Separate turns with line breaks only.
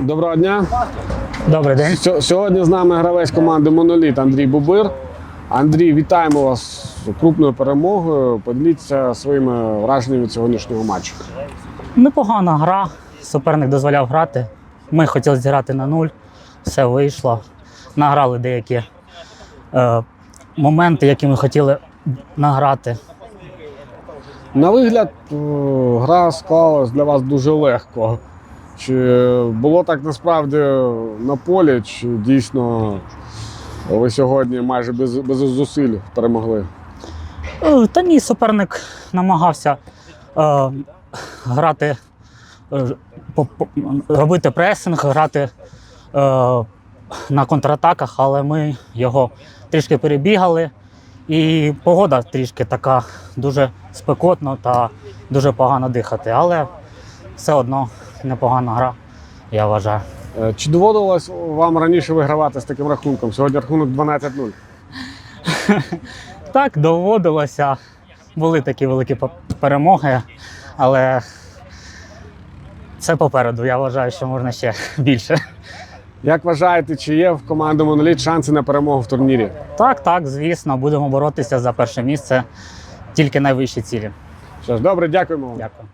Доброго дня.
Добрий день.
Сьо- Сьогодні з нами гравець команди Моноліт Андрій Бубир. Андрій, вітаємо вас з крупною перемогою. Поділіться своїми враженнями від сьогоднішнього матчу.
Непогана гра. Суперник дозволяв грати. Ми хотіли зіграти на нуль. Все вийшло. Награли деякі е, моменти, які ми хотіли награти.
На вигляд, е, гра склалась для вас дуже легко. Чи було так насправді на полі, чи дійсно ви сьогодні майже без, без зусиль перемогли?
Е, Та ні, суперник намагався е, грати, е, по- по- робити пресинг, грати е, на контратаках, але ми його трішки перебігали. І погода трішки така дуже спекотно та дуже погано дихати. Але все одно непогана гра, я вважаю.
Е, Чи доводилось вам раніше вигравати з таким рахунком? Сьогодні рахунок 12-0.
Так, доводилося. Були такі великі перемоги, але це попереду. Я вважаю, що можна ще більше.
Як вважаєте, чи є в команди Моноліт шанси на перемогу в турнірі?
Так, так, звісно, будемо боротися за перше місце, тільки найвищі цілі.
Що ж, добре, дякуємо вам.
Дякую.